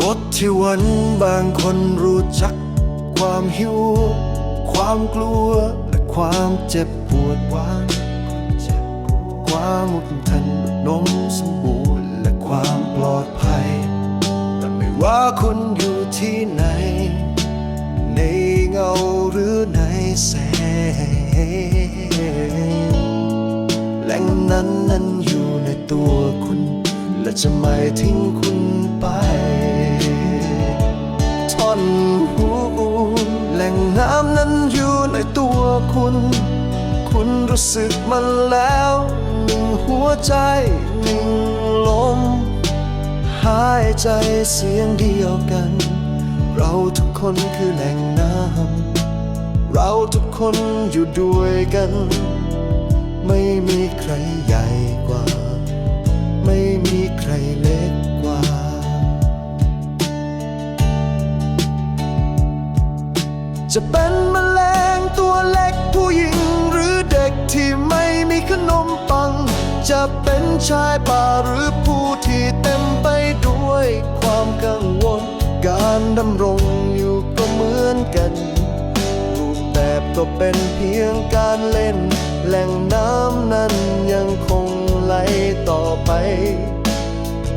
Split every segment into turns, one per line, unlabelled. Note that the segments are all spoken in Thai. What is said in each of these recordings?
บทที่วันบางคนรู้จัก ความหิว ความกลัว และความเจ็บปวดความความอดทันนมสมบูรณ์ และความปลอดภัย แต่ไม่ว่าคุณอยู่ที่ไหน ในเงาหรือในแสงแหล่งนั้นนั้นอยู่ในตัวคุณ และจะไม่ทิ้งคุณไป คุณ คุณรู้สึกมันแล้วหนึ่งหัวใจหนึ่งลม หายใจเสียงเดียวกัน เราทุกคนคือแหล่งน้ำเราทุกคนอยู่ด้วยกัน ไม่มีใครใหญ่กว่า ไม่มีใครเล็กกว่าจะเป็นแมลงตั จะเป็นชายป่าหรือผู้ที่เต็มไปด้วยความกังวล การดำรงอยู่ก็เหมือนกัน รูปแบบก็เป็นเพียงการเล่น แหล่งน้ำนั้นยังคงไหลต่อไป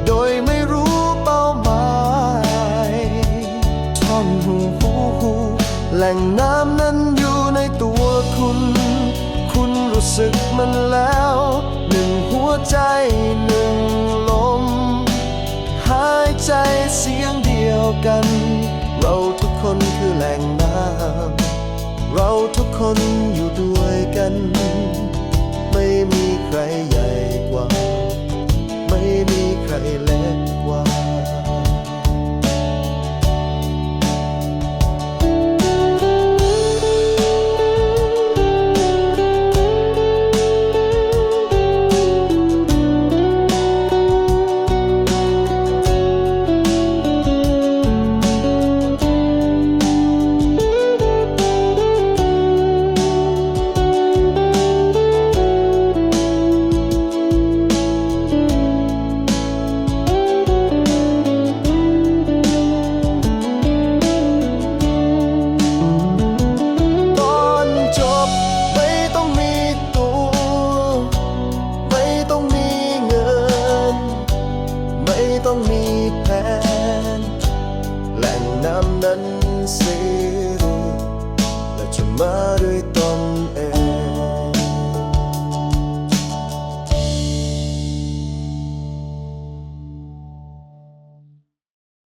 โดยไม่รู้เป้าหมายท่อนหูหูหูแหล่งน้ำนั้นอยู่ในตัวคุณ คุณรู้สึกมัน กัน เราทุกคนคือแหล่งน้ำเราทุกคนอยู่ด้วยกัน ต้องมีแผนแหล่งน้ำนั้นซื้อและจะมา